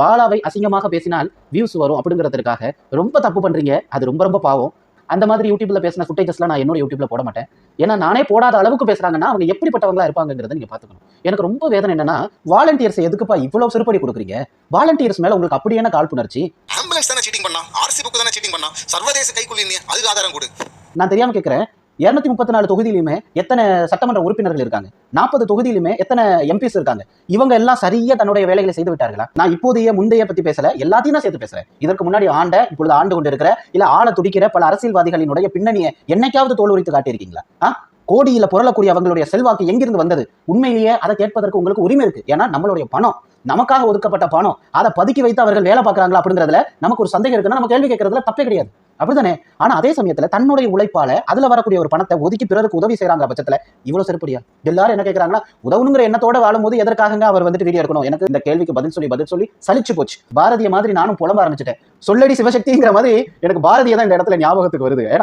பாலாவை அசிங்கமாக பேசினால் வியூஸ் வரும் அப்படிங்கிறதுக்காக ரொம்ப தப்பு பண்றீங்க. அது ரொம்ப ரொம்ப பாவம். அந்த மாதிரி யூடியூப்ல பேசின ஃபுட்டேஜஸ்லாம் நான் என்னோட யூடியூப்ல போட மாட்டேன். ஏன்னா நானே போடாத அளவுக்கு பேசுறாங்கன்னா அவங்க எப்படிப்பட்டவங்களா இருப்பாங்கிறத நீங்க பாத்துக்கணும் எனக்கு ரொம்ப வேதனை என்னன்னா வாலண்டியர்ஸ் எதுக்குப்பா இவ்வளவு சிறுபடி கொடுக்குறீங்க? வாலண்டியர்ஸ் மேல உங்களுக்கு அப்படி என்ன காழ்ப்புணர்ச்சி? ஆம்புலன்ஸ் தானே சீட்டிங் பண்ணா? ஆர்சி புக்கு தானே சீட்டிங் பண்ணா? சர்வதேச கைக்குள்ளி அதுக்கு ஆதாரம் கொடு. நான் தெரியாம கேட்கிறேன் இருநூத்தி முப்பத்தி நாலு தொகுதியிலுமே எத்தனை சட்டமன்ற உறுப்பினர்கள் இருக்காங்க? நாற்பது தொகுதியிலுமே எத்தனை எம்பிஸ் இருக்காங்க? இவங்க எல்லாம் சரியா தன்னுடைய வேலைகளை செய்து விட்டார்களா? நான் இப்போதைய முந்தைய பத்தி பேசல எல்லாத்தையும் தான் சேர்த்து பேசுறேன். இதற்கு முன்னாடி ஆண்ட இப்பொழுது ஆண்டு கொண்டு இருக்கிற இல்ல ஆள துடிக்கிற பல அரசியல்வாதிகளினுடைய பின்னணியை என்னைக்காவது தோல் உரித்து காட்டியிருக்கீங்களா? ஆ? கோடியில புரளக்கூடிய அவங்களுடைய செல்வாக்கு எங்கிருந்து வந்தது? உண்மையிலேயே அதை கேட்பதற்கு உங்களுக்கு உரிமை இருக்கு. ஏன்னா நம்மளுடைய பணம் நமக்காக ஒதுக்கப்பட்ட பணம் அதை பதுக்கி வைத்து அவர்கள் வேலை பார்க்குறாங்களா அப்படிங்கிறதுல நமக்கு ஒரு சந்தேகம் இருக்குன்னா நம்ம கேள்வி கேட்கறதுல தப்பே கிடையாது. அப்படிதானே ஆனா அதே சமயத்துல தன்னுடைய உழைப்பால அதுல வரக்கூடிய ஒரு பணத்தை ஒதுக்கி பிறருக்கு உதவி செய்யறாங்க பட்சத்துல இவ்வளவு செருப்படியா எல்லாரும் என்ன கேட்கறாங்கன்னா உதவுங்கிற எண்ணத்தோட வாழும்போது எதற்காகங்க அவர் வந்துட்டு வீடியோ எடுக்கணும்? எனக்கு இந்த கேள்விக்கு பதில் சொல்லி பதில் சொல்லி சலிச்சு போச்சு. பாரதிய மாதிரி நானும் புலம்ப ஆரம்பிச்சிட்டேன். சொல்லடி சிவசக்திங்கிற மாதிரி எனக்கு பாரதிய தான் இந்த இடத்துல ஞாபகத்துக்கு வருது. ஏன்னா